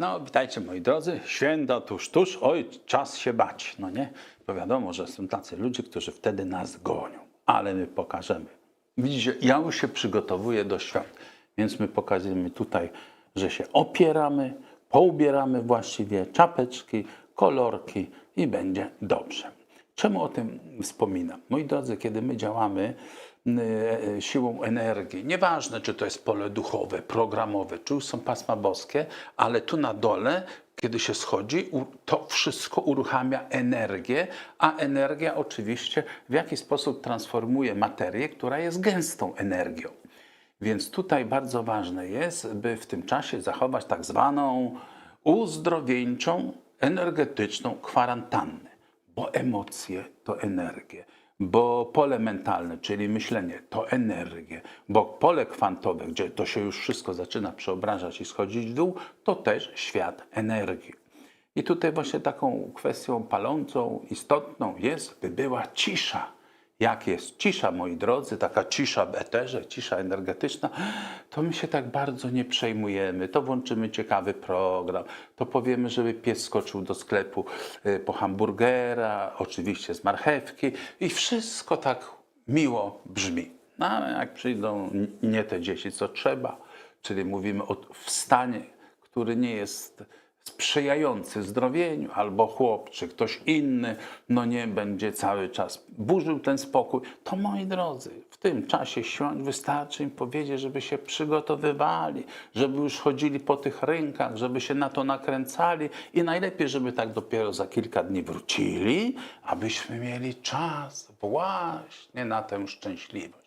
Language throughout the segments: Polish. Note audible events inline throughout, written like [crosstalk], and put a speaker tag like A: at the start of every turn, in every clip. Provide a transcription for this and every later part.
A: No, witajcie moi drodzy. Święta tuż, tuż. Oj, czas się bać, no nie? Bo wiadomo, że są tacy ludzie, którzy wtedy nas gonią, ale my pokażemy. Widzicie, ja już się przygotowuję do świąt, więc my pokazujemy tutaj, że się opieramy, poubieramy właściwie czapeczki, kolorki i będzie dobrze. Czemu o tym wspominam? Moi drodzy, kiedy my działamy siłą energii, nieważne czy to jest pole duchowe, programowe, czy są pasma boskie, ale tu na dole, kiedy się schodzi, to wszystko uruchamia energię, a energia oczywiście w jakiś sposób transformuje materię, która jest gęstą energią. Więc tutaj bardzo ważne jest, by w tym czasie zachować tak zwaną uzdrowieńczą, energetyczną kwarantannę, bo emocje to energie, bo pole mentalne, czyli myślenie, to energie, bo pole kwantowe, gdzie to się już wszystko zaczyna przeobrażać i schodzić w dół, to też świat energii. I tutaj właśnie taką kwestią palącą, istotną jest, by była cisza. Jak jest cisza, moi drodzy, taka cisza w eterze, cisza energetyczna, to my się tak bardzo nie przejmujemy. To włączymy ciekawy program, to powiemy, żeby pies skoczył do sklepu y, po hamburgera, oczywiście z marchewki i wszystko tak miło brzmi. No ale jak przyjdą nie te dzieci, co trzeba, czyli mówimy o wstanie, który nie jest sprzyjający zdrowieniu, albo chłop, czy ktoś inny, no nie będzie cały czas burzył ten spokój, to moi drodzy, w tym czasie świąt wystarczy im powiedzieć, żeby się przygotowywali, żeby już chodzili po tych rynkach, żeby się na to nakręcali i najlepiej, żeby tak dopiero za kilka dni wrócili, abyśmy mieli czas właśnie na tę szczęśliwość.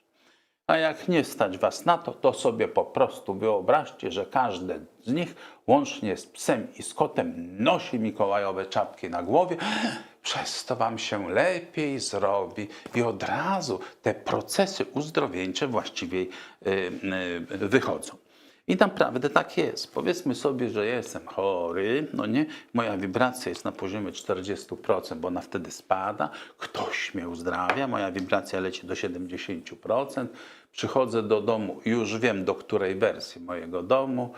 A: A jak nie stać was na to, to sobie po prostu wyobraźcie, że każdy z nich, łącznie z psem i z kotem, nosi mikołajowe czapki na głowie. Przez to wam się lepiej zrobi i od razu te procesy uzdrowieńcze właściwie y, y, wychodzą. I naprawdę tak jest. Powiedzmy sobie, że jestem chory, no nie, moja wibracja jest na poziomie 40%, bo ona wtedy spada, ktoś mnie uzdrawia, moja wibracja leci do 70%, przychodzę do domu, już wiem do której wersji mojego domu,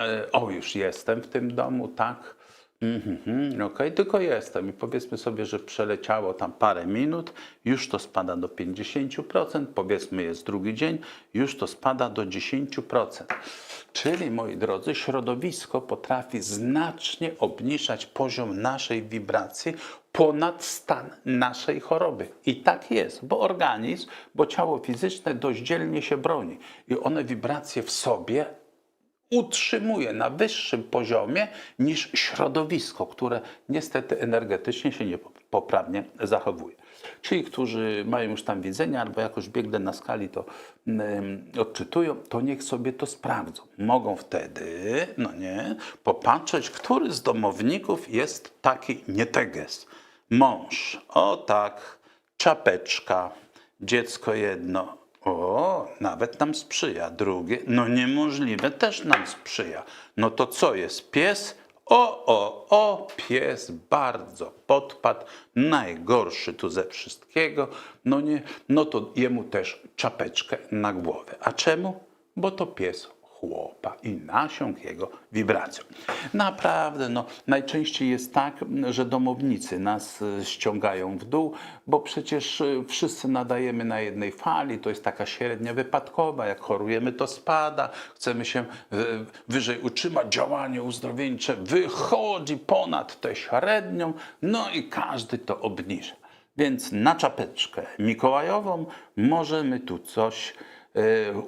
A: E, o już jestem w tym domu, tak, Mhm, Okej, tylko jestem i powiedzmy sobie, że przeleciało tam parę minut, już to spada do 50%, powiedzmy jest drugi dzień, już to spada do 10%. Czyli, moi drodzy, środowisko potrafi znacznie obniżać poziom naszej wibracji ponad stan naszej choroby. I tak jest, bo organizm, bo ciało fizyczne dość dzielnie się broni i one wibracje w sobie utrzymuje na wyższym poziomie niż środowisko, które niestety energetycznie się niepoprawnie zachowuje. Ci, którzy mają już tam widzenia albo jakoś biegle na skali to ym, odczytują, to niech sobie to sprawdzą. Mogą wtedy, no nie, popatrzeć, który z domowników jest taki nieteges. Mąż, o tak, czapeczka, dziecko jedno, o, nawet nam sprzyja. Drugie, no niemożliwe, też nam sprzyja. No to co jest? Pies? O, o, o, pies bardzo podpadł, najgorszy tu ze wszystkiego. No nie, no to jemu też czapeczkę na głowę. A czemu? Bo to pies chłopa i nasiąg jego wibracją. Naprawdę, no, najczęściej jest tak, że domownicy nas e, ściągają w dół, bo przecież e, wszyscy nadajemy na jednej fali, to jest taka średnia wypadkowa, jak chorujemy to spada, chcemy się e, wyżej utrzymać, działanie uzdrowieńcze wychodzi ponad tę średnią, no i każdy to obniża. Więc na czapeczkę mikołajową możemy tu coś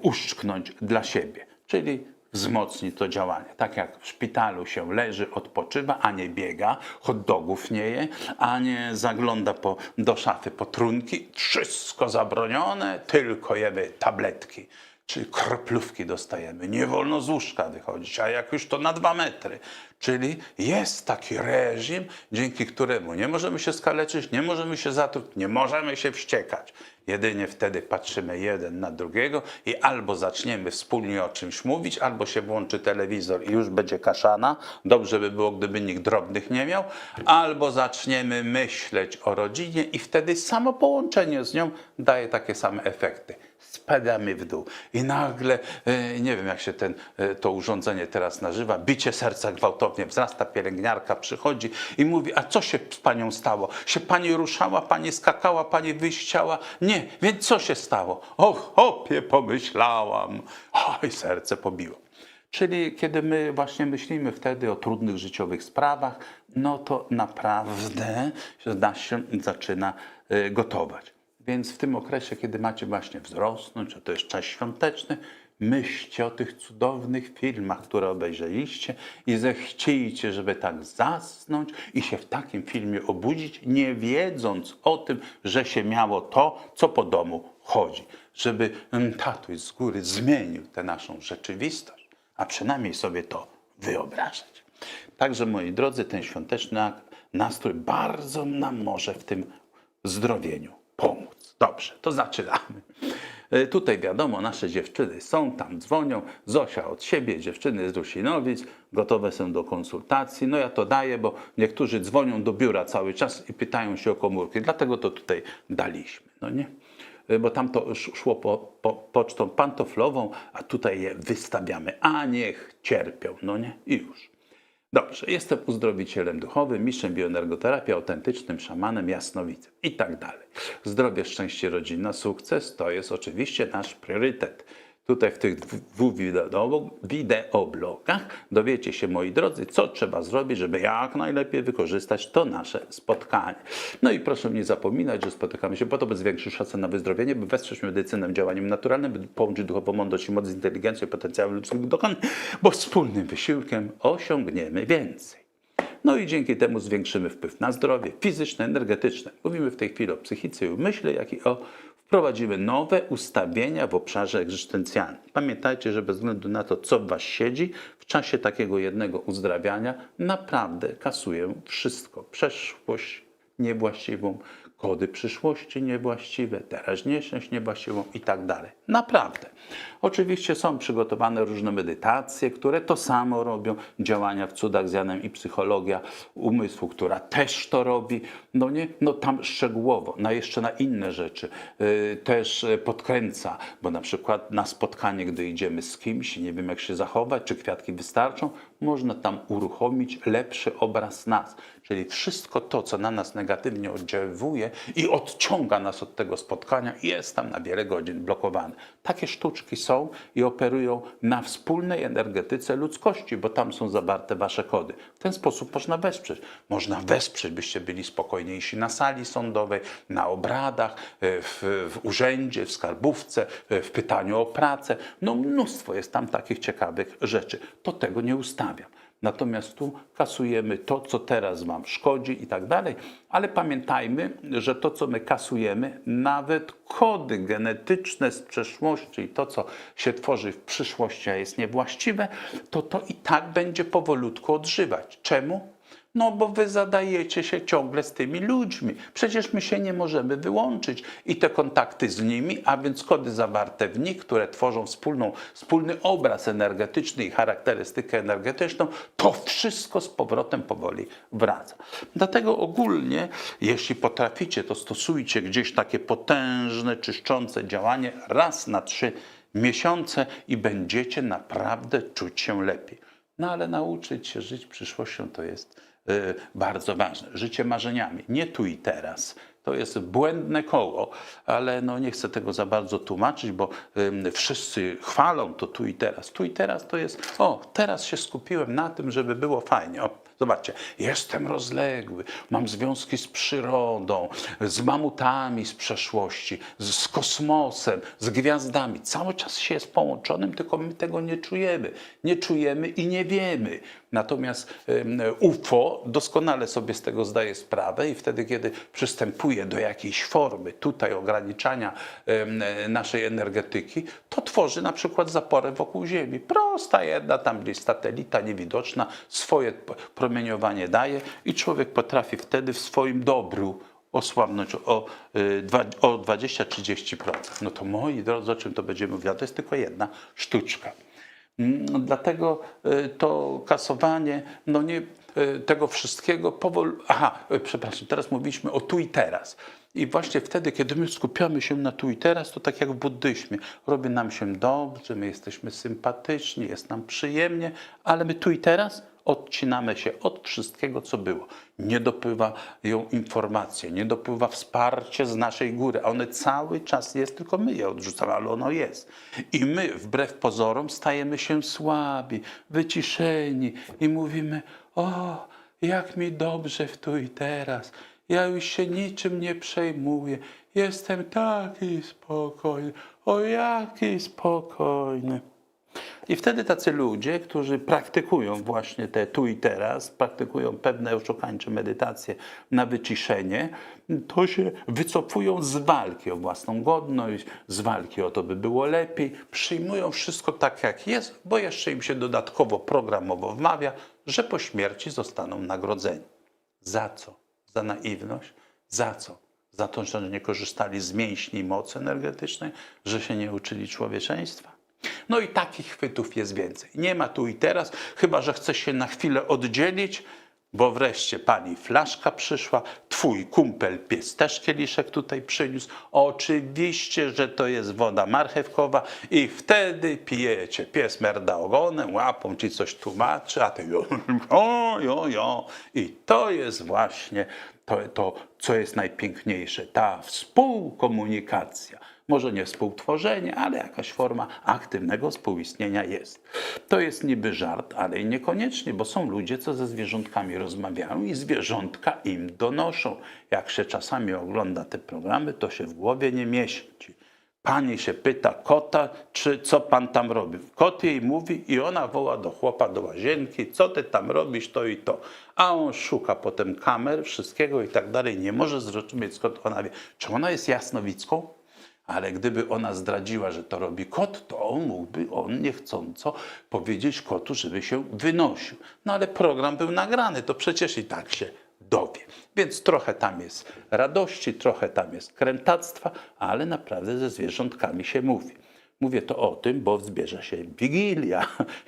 A: uszczknąć dla siebie, czyli wzmocni to działanie. Tak jak w szpitalu się leży, odpoczywa, a nie biega, hot dogów nie je, a nie zagląda po, do szafy po trunki. Wszystko zabronione, tylko jemy tabletki. Czyli kroplówki dostajemy. Nie wolno z łóżka wychodzić, a jak już to na dwa metry. Czyli jest taki reżim, dzięki któremu nie możemy się skaleczyć, nie możemy się zatruć, nie możemy się wściekać. Jedynie wtedy patrzymy jeden na drugiego i albo zaczniemy wspólnie o czymś mówić, albo się włączy telewizor i już będzie kaszana. Dobrze by było, gdyby nikt drobnych nie miał. Albo zaczniemy myśleć o rodzinie i wtedy samo połączenie z nią daje takie same efekty. Spadamy w dół. I nagle, e, nie wiem jak się ten, e, to urządzenie teraz nazywa, bicie serca gwałtownie wzrasta, pielęgniarka przychodzi i mówi, a co się z panią stało? Się pani ruszała, pani skakała, pani wyjściała? Nie, więc co się stało? Och, hopie, pomyślałam. Oj, serce pobiło. Czyli kiedy my właśnie myślimy wtedy o trudnych życiowych sprawach, no to naprawdę nas się zaczyna y, gotować. Więc w tym okresie, kiedy macie właśnie wzrosnąć, a to jest czas świąteczny, myślcie o tych cudownych filmach, które obejrzeliście i zechciejcie, żeby tak zasnąć i się w takim filmie obudzić, nie wiedząc o tym, że się miało to, co po domu chodzi. Żeby mm, tatuś z góry zmienił tę naszą rzeczywistość a przynajmniej sobie to wyobrażać. Także, moi drodzy, ten świąteczny nastrój bardzo nam może w tym zdrowieniu pomóc. Dobrze, to zaczynamy. E, Tutaj wiadomo, nasze dziewczyny są, tam dzwonią. Zosia od siebie, dziewczyny z Rusinowic, gotowe są do konsultacji. No ja to daję, bo niektórzy dzwonią do biura cały czas i pytają się o komórki. Dlatego to tutaj daliśmy, no nie? E, bo tam to sz- szło po, po, pocztą pantoflową, a tutaj je wystawiamy. A niech cierpią, no nie? I już. Dobrze, jestem uzdrowicielem duchowym, mistrzem bioenergoterapii, autentycznym szamanem, jasnowicem i tak dalej. Zdrowie, szczęście, rodzina, sukces to jest oczywiście nasz priorytet. Tutaj w tych dwóch wideo- wideoblogach dowiecie się, moi drodzy, co trzeba zrobić, żeby jak najlepiej wykorzystać to nasze spotkanie. No i proszę nie zapominać, że spotykamy się po to, by zwiększyć szansę na wyzdrowienie, by wesprzeć medycynę działaniem naturalnym, by połączyć duchową mądrość i moc z inteligencją i potencjałem ludzkich dokonań, bo wspólnym wysiłkiem osiągniemy więcej. No i dzięki temu zwiększymy wpływ na zdrowie fizyczne, energetyczne. Mówimy w tej chwili o psychice i umyśle, jak i o wprowadzimy nowe ustawienia w obszarze egzystencjalnym. Pamiętajcie, że bez względu na to, co w Was siedzi, w czasie takiego jednego uzdrawiania naprawdę kasuję wszystko. Przeszłość niewłaściwą, kody przyszłości niewłaściwe, teraźniejszość niewłaściwą i tak dalej. Naprawdę. Oczywiście są przygotowane różne medytacje, które to samo robią, działania w cudach z Janem i psychologia umysłu, która też to robi. No nie, no tam szczegółowo, na jeszcze na inne rzeczy yy, też yy, podkręca, bo na przykład na spotkanie, gdy idziemy z kimś, nie wiem jak się zachować, czy kwiatki wystarczą, można tam uruchomić lepszy obraz nas. Czyli wszystko to, co na nas negatywnie oddziaływuje i odciąga nas od tego spotkania, jest tam na wiele godzin blokowane. Takie sztuczki są i operują na wspólnej energetyce ludzkości, bo tam są zawarte wasze kody. W ten sposób można wesprzeć. Można wesprzeć, byście byli spokojniejsi na sali sądowej, na obradach, e, w, w urzędzie, w skarbówce, e, w pytaniu o pracę. No mnóstwo jest tam takich ciekawych rzeczy. To tego nie ustawiam. Natomiast tu kasujemy to, co teraz Wam szkodzi i tak dalej, ale pamiętajmy, że to, co my kasujemy, nawet kody genetyczne z przeszłości i to, co się tworzy w przyszłości, a jest niewłaściwe, to to i tak będzie powolutku odżywać. Czemu? No bo wy zadajecie się ciągle z tymi ludźmi. Przecież my się nie możemy wyłączyć i te kontakty z nimi, a więc kody zawarte w nich, które tworzą wspólną, wspólny obraz energetyczny i charakterystykę energetyczną, to wszystko z powrotem powoli wraca. Dlatego ogólnie, jeśli potraficie, to stosujcie gdzieś takie potężne, czyszczące działanie raz na trzy miesiące i będziecie naprawdę czuć się lepiej. No ale nauczyć się żyć przyszłością to jest bardzo ważne. Życie marzeniami, nie tu i teraz. To jest błędne koło, ale no nie chcę tego za bardzo tłumaczyć, bo wszyscy chwalą to tu i teraz. Tu i teraz to jest, o, teraz się skupiłem na tym, żeby było fajnie. Zobaczcie, jestem rozległy, mam związki z przyrodą, z mamutami z przeszłości, z, z kosmosem, z gwiazdami. Cały czas się jest połączonym, tylko my tego nie czujemy. Nie czujemy i nie wiemy. Natomiast UFO doskonale sobie z tego zdaje sprawę i wtedy, kiedy przystępuje do jakiejś formy tutaj ograniczania naszej energetyki, to tworzy na przykład zaporę wokół Ziemi. Prosta jedna, tam gdzieś satelita niewidoczna, swoje p- promieniowanie daje i człowiek potrafi wtedy w swoim dobru osłabnąć o, y, o 20-30%. No to moi drodzy, o czym to będziemy mówić? To jest tylko jedna sztuczka. Mm, Dlatego y, to kasowanie, no nie, e, tego wszystkiego powoli. Aha, przepraszam, teraz mówiliśmy o tu i teraz. I właśnie wtedy, kiedy my skupiamy się na tu i teraz, to tak jak w buddyzmie, robi nam się dobrze, my jesteśmy sympatyczni, jest nam przyjemnie, ale my tu i teraz odcinamy się od wszystkiego, co było. Nie dopływają informacje, nie dopływa wsparcie z naszej góry, one cały czas jest, tylko my je odrzucamy, ale ono jest. I my, wbrew pozorom, stajemy się słabi, wyciszeni i mówimy, o, jak mi dobrze w tu i teraz. Ja już się niczym nie przejmuję. Jestem taki spokojny. O, jaki spokojny. I wtedy tacy ludzie, którzy praktykują właśnie te tu i teraz, praktykują pewne oszukańcze medytacje na wyciszenie, to się wycofują z walki o własną godność, z walki o to, by było lepiej, przyjmują wszystko tak, jak jest, bo jeszcze im się dodatkowo programowo wmawia, że po śmierci zostaną nagrodzeni. Za co? Za naiwność? Za co? Za to, że nie korzystali z mięśni i mocy energetycznej, że się nie uczyli człowieczeństwa? No i takich chwytów jest więcej. Nie ma tu i teraz, chyba że chce się na chwilę oddzielić, bo wreszcie pani flaszka przyszła, twój kumpel pies też kieliszek tutaj przyniósł. Oczywiście, że to jest woda marchewkowa i wtedy pijecie. Pies merda ogonem, łapą ci coś tłumaczy, a ty jo, jo, jo, jo. I to jest właśnie to, to, co jest najpiękniejsze, ta współkomunikacja. Może nie współtworzenie, ale jakaś forma aktywnego współistnienia jest. To jest niby żart, ale i niekoniecznie, bo są ludzie, co ze zwierzątkami rozmawiają i zwierzątka im donoszą. Jak się czasami ogląda te programy, to się w głowie nie mieści. Pani się pyta kota, czy co pan tam robi. Kot jej mówi i ona woła do chłopa do łazienki, co ty tam robisz, to i to. A on szuka potem kamer, wszystkiego i tak dalej. Nie może zrozumieć, skąd ona wie. Czy ona jest jasnowicką? Ale gdyby ona zdradziła, że to robi kot, to mógłby, on niechcąco powiedzieć kotu, żeby się wynosił. No ale program był nagrany, to przecież i tak się dowie. Więc trochę tam jest radości, trochę tam jest krętactwa, ale naprawdę ze zwierzątkami się mówi. Mówię to o tym, bo zbierze się wigilia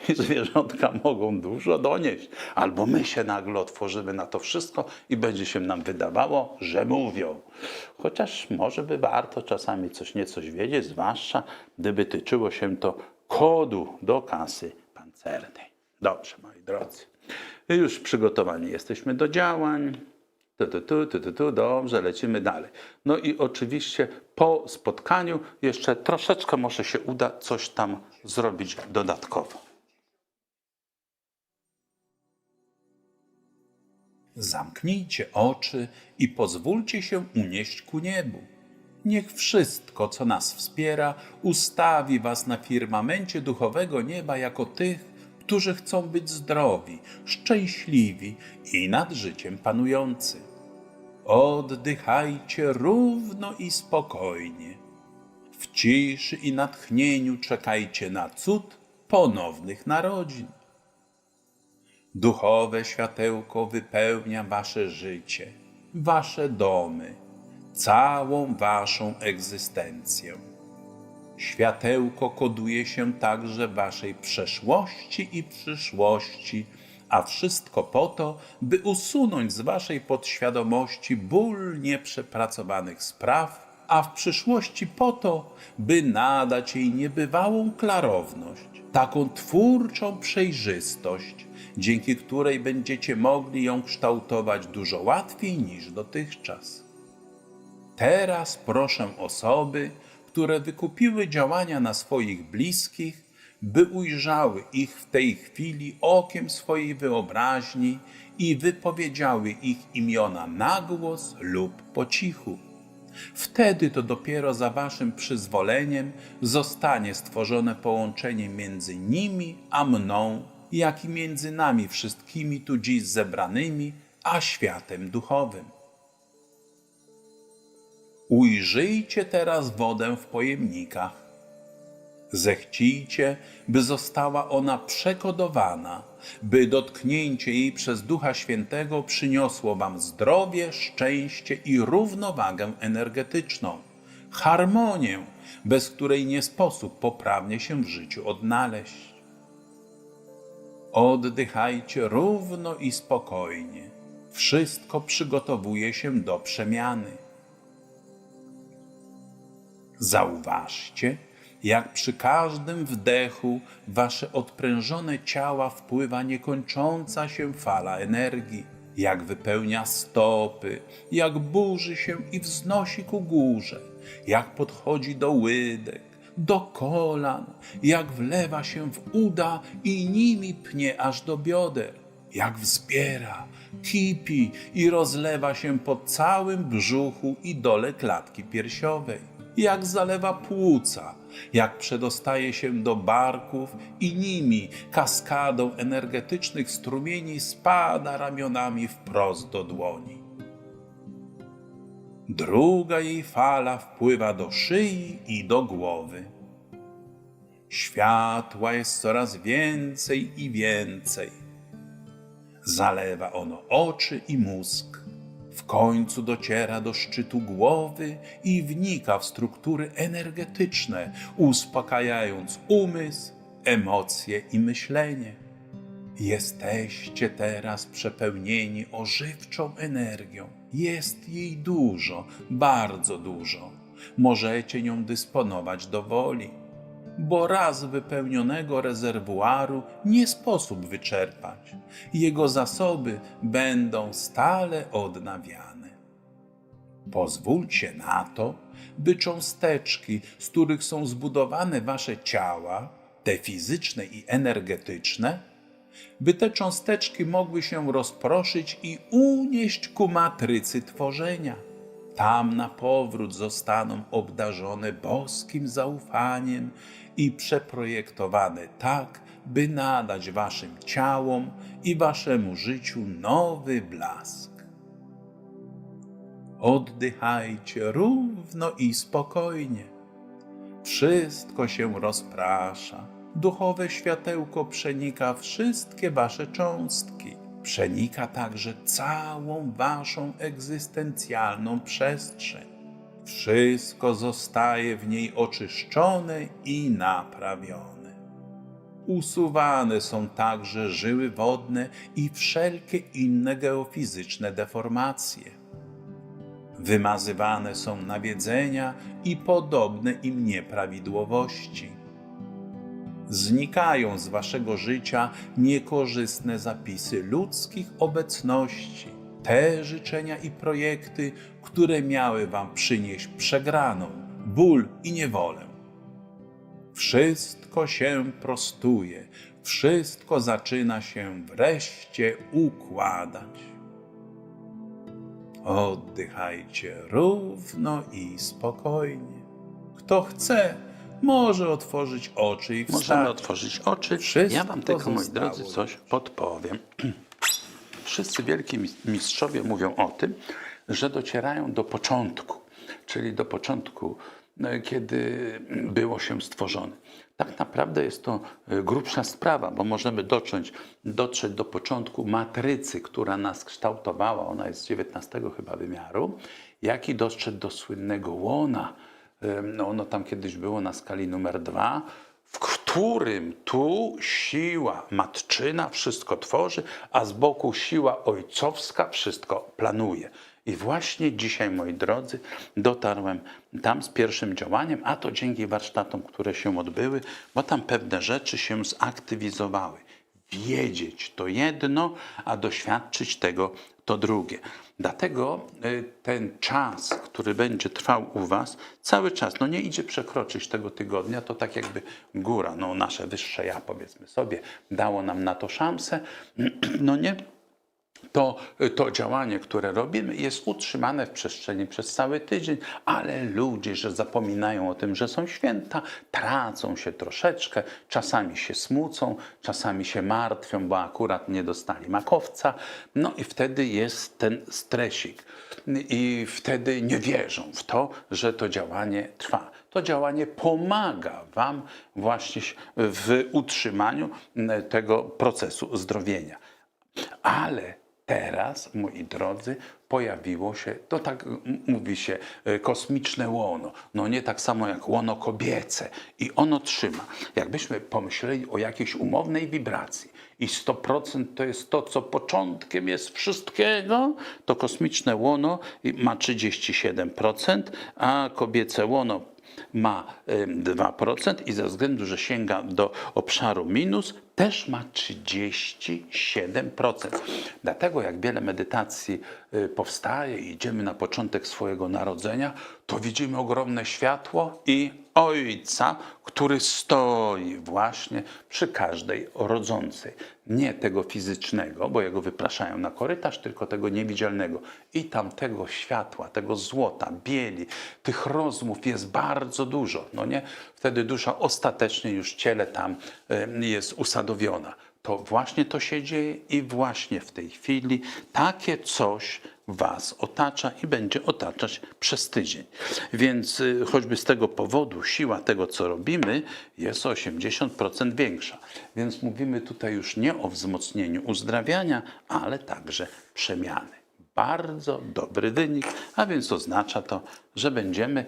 A: i zwierzątka mogą dużo donieść. Albo my się nagle otworzymy na to wszystko i będzie się nam wydawało, że mówią. Chociaż może by warto czasami coś niecoś wiedzieć, zwłaszcza gdyby tyczyło się to kodu do kasy pancernej. Dobrze, moi drodzy. Już przygotowani jesteśmy do działań. Tu, tu, tu, tu, tu, tu, dobrze, lecimy dalej. No i oczywiście po spotkaniu jeszcze troszeczkę może się uda coś tam zrobić dodatkowo. Zamknijcie oczy i pozwólcie się unieść ku niebu. Niech wszystko, co nas wspiera, ustawi was na firmamencie duchowego nieba jako tych, którzy chcą być zdrowi, szczęśliwi i nad życiem panujący. Oddychajcie równo i spokojnie. W ciszy i natchnieniu czekajcie na cud ponownych narodzin. Duchowe światełko wypełnia wasze życie, wasze domy, całą waszą egzystencję. Światełko koduje się także waszej przeszłości i przyszłości, a wszystko po to, by usunąć z waszej podświadomości ból nieprzepracowanych spraw, a w przyszłości po to, by nadać jej niebywałą klarowność, taką twórczą przejrzystość, dzięki której będziecie mogli ją kształtować dużo łatwiej niż dotychczas. Teraz proszę osoby, które wykupiły działania na swoich bliskich, by ujrzały ich w tej chwili okiem swojej wyobraźni i wypowiedziały ich imiona na głos lub po cichu. Wtedy to dopiero za waszym przyzwoleniem zostanie stworzone połączenie między nimi a mną, jak i między nami wszystkimi tu dziś zebranymi, a światem duchowym. Ujrzyjcie teraz wodę w pojemnikach. Zechcijcie, by została ona przekodowana, by dotknięcie jej przez Ducha Świętego przyniosło Wam zdrowie, szczęście i równowagę energetyczną, harmonię, bez której nie sposób poprawnie się w życiu odnaleźć.
B: Oddychajcie równo i spokojnie. Wszystko przygotowuje się do przemiany. Zauważcie, jak przy każdym wdechu wasze odprężone ciała wpływa niekończąca się fala energii, jak wypełnia stopy, jak burzy się i wznosi ku górze, jak podchodzi do łydek, do kolan, jak wlewa się w uda i nimi pnie aż do bioder, jak wzbiera, kipi i rozlewa się po całym brzuchu i dole klatki piersiowej jak zalewa płuca, jak przedostaje się do barków i nimi kaskadą energetycznych strumieni spada ramionami wprost do dłoni. Druga jej fala wpływa do szyi i do głowy. Światła jest coraz więcej i więcej. Zalewa ono oczy i mózg. W końcu dociera do szczytu głowy i wnika w struktury energetyczne, uspokajając umysł, emocje i myślenie. Jesteście teraz przepełnieni ożywczą energią. Jest jej dużo, bardzo dużo. Możecie nią dysponować do woli, bo raz wypełnionego rezerwuaru nie sposób wyczerpać. Jego zasoby będą stale odnawiane. Pozwólcie na to, by cząsteczki, z których są zbudowane wasze ciała, te fizyczne i energetyczne, by te cząsteczki mogły się rozproszyć i unieść ku matrycy tworzenia. Tam na powrót zostaną obdarzone boskim zaufaniem i przeprojektowane tak, by nadać waszym ciałom i waszemu życiu nowy blask. Oddychajcie równo i spokojnie. Wszystko się rozprasza. Duchowe światełko przenika wszystkie wasze cząstki. Przenika także całą waszą egzystencjalną przestrzeń. Wszystko zostaje w niej oczyszczone i naprawione. Usuwane są także żyły wodne i wszelkie inne geofizyczne deformacje. Wymazywane są nawiedzenia i podobne im nieprawidłowości. Znikają z waszego życia niekorzystne zapisy ludzkich obecności, te życzenia i projekty, które miały wam przynieść przegraną, ból i niewolę. Wszystko się prostuje, wszystko zaczyna się wreszcie układać. Oddychajcie równo i spokojnie. Kto chce, może otworzyć oczy i wstać.
A: Możemy otworzyć oczy.
B: Wszystko
A: ja wam tylko, moi drodzy, coś podpowiem. [clears throat] Wszyscy wielki mis- mistrzowie mówią o tym, że docierają do początku, czyli do początku, e, kiedy było się stworzone. Tak naprawdę jest to e, grubsza sprawa, bo możemy docząć, dotrzeć do początku matrycy, która nas kształtowała, ona jest z XIX chyba wymiaru, jak i dostrzec do słynnego łona, no ono tam kiedyś było na skali numer dwa, w którym tu siła matczyna wszystko tworzy, a z boku siła ojcowska wszystko planuje. I właśnie dzisiaj, moi drodzy, dotarłem tam z pierwszym działaniem, a to dzięki warsztatom, które się odbyły, bo tam pewne rzeczy się zaktywizowały. Wiedzieć to jedno, a doświadczyć tego to drugie. Dlatego y, ten czas, który będzie trwał u Was, cały czas, no nie idzie przekroczyć tego tygodnia, to tak jakby góra, no nasze wyższe ja powiedzmy sobie, dało nam na to szansę, [clears throat] no nie? To, to działanie, które robimy, jest utrzymane w przestrzeni przez cały tydzień, ale ludzie, że zapominają o tym, że są święta, tracą się troszeczkę, czasami się smucą, czasami się martwią, bo akurat nie dostali makowca, no i wtedy jest ten stresik. I wtedy nie wierzą w to, że to działanie trwa. To działanie pomaga Wam właśnie w utrzymaniu tego procesu zdrowienia. Ale teraz, moi drodzy, pojawiło się, to tak mówi się, e, kosmiczne łono. No nie tak samo jak łono kobiece. I ono trzyma. Jakbyśmy pomyśleli o jakiejś umownej wibracji i 100% to jest to, co początkiem jest wszystkiego, to kosmiczne łono ma 37%, a kobiece łono ma ym, 2% i ze względu, że sięga do obszaru minus, też ma 37%. Dlatego jak wiele medytacji y, powstaje i idziemy na początek swojego narodzenia, to widzimy ogromne światło i Ojca, który stoi właśnie przy każdej rodzącej. Nie tego fizycznego, bo jego wypraszają na korytarz, tylko tego niewidzialnego. I tam tego światła, tego złota, bieli, tych rozmów jest bardzo dużo. No nie? Wtedy dusza ostatecznie już ciele tam y, jest usadowiona. To właśnie to się dzieje i właśnie w tej chwili takie coś Was otacza i będzie otaczać przez tydzień. Więc y, choćby z tego powodu siła tego, co robimy, jest o 80% większa. Więc mówimy tutaj już nie o wzmocnieniu uzdrawiania, ale także przemiany. Bardzo dobry wynik, a więc oznacza to, że będziemy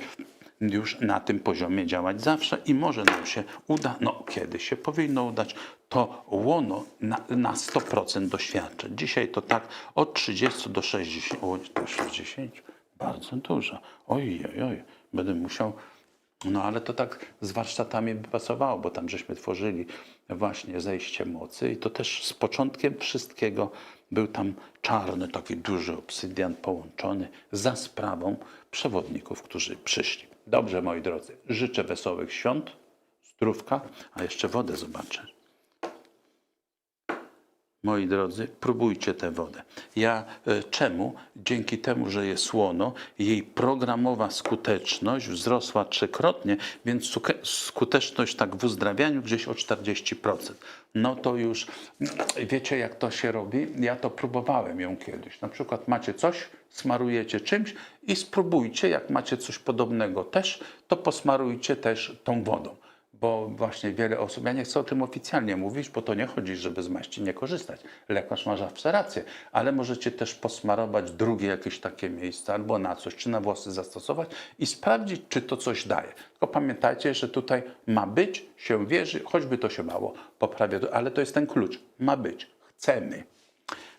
A: już na tym poziomie działać zawsze i może nam się uda, no kiedy się powinno udać, to łono na, na 100% doświadczać. Dzisiaj to tak od 30 do 60, o, do 60, bardzo dużo. Oj, oj, oj, będę musiał, no ale to tak z warsztatami by pasowało, bo tam żeśmy tworzyli właśnie zejście mocy i to też z początkiem wszystkiego był tam czarny, taki duży obsydian połączony za sprawą przewodników, którzy przyszli. Dobrze, moi drodzy, życzę wesołych świąt, zdrówka, a jeszcze wodę zobaczę. Moi drodzy, próbujcie tę wodę. Ja e, czemu? Dzięki temu, że jest słono, jej programowa skuteczność wzrosła trzykrotnie, więc skuteczność tak w uzdrawianiu gdzieś o 40%. No to już wiecie, jak to się robi? Ja to próbowałem ją kiedyś. Na przykład macie coś, smarujecie czymś i spróbujcie, jak macie coś podobnego też, to posmarujcie też tą wodą bo właśnie wiele osób, ja nie chcę o tym oficjalnie mówić, bo to nie chodzi, żeby z maści nie korzystać. Lekarz ma zawsze rację, ale możecie też posmarować drugie jakieś takie miejsce albo na coś, czy na włosy zastosować i sprawdzić, czy to coś daje. Tylko pamiętajcie, że tutaj ma być, się wierzy, choćby to się mało poprawia, ale to jest ten klucz. Ma być, chcemy.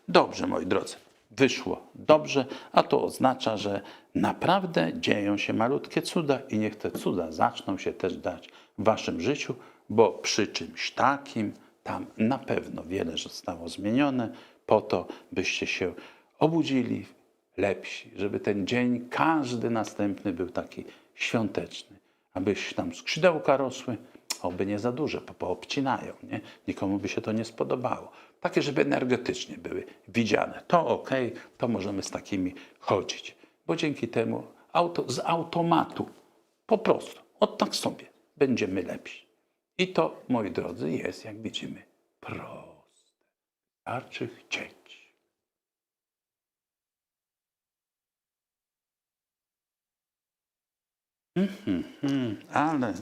A: Dobrze, moi drodzy, wyszło dobrze, a to oznacza, że naprawdę dzieją się malutkie cuda i niech te cuda zaczną się też dać w waszym życiu, bo przy czymś takim tam na pewno wiele zostało zmienione po to, byście się obudzili lepsi, żeby ten dzień, każdy następny był taki świąteczny, abyś tam skrzydełka rosły, oby nie za duże, bo poobcinają, nie? Nikomu by się to nie spodobało. Takie, żeby energetycznie były widziane. To ok, to możemy z takimi chodzić. Bo dzięki temu auto, z automatu, po prostu, od tak sobie, będziemy lepsi. I to, moi drodzy, jest, jak widzimy, proste. Wystarczy chcieć. Mhm, mhm, ale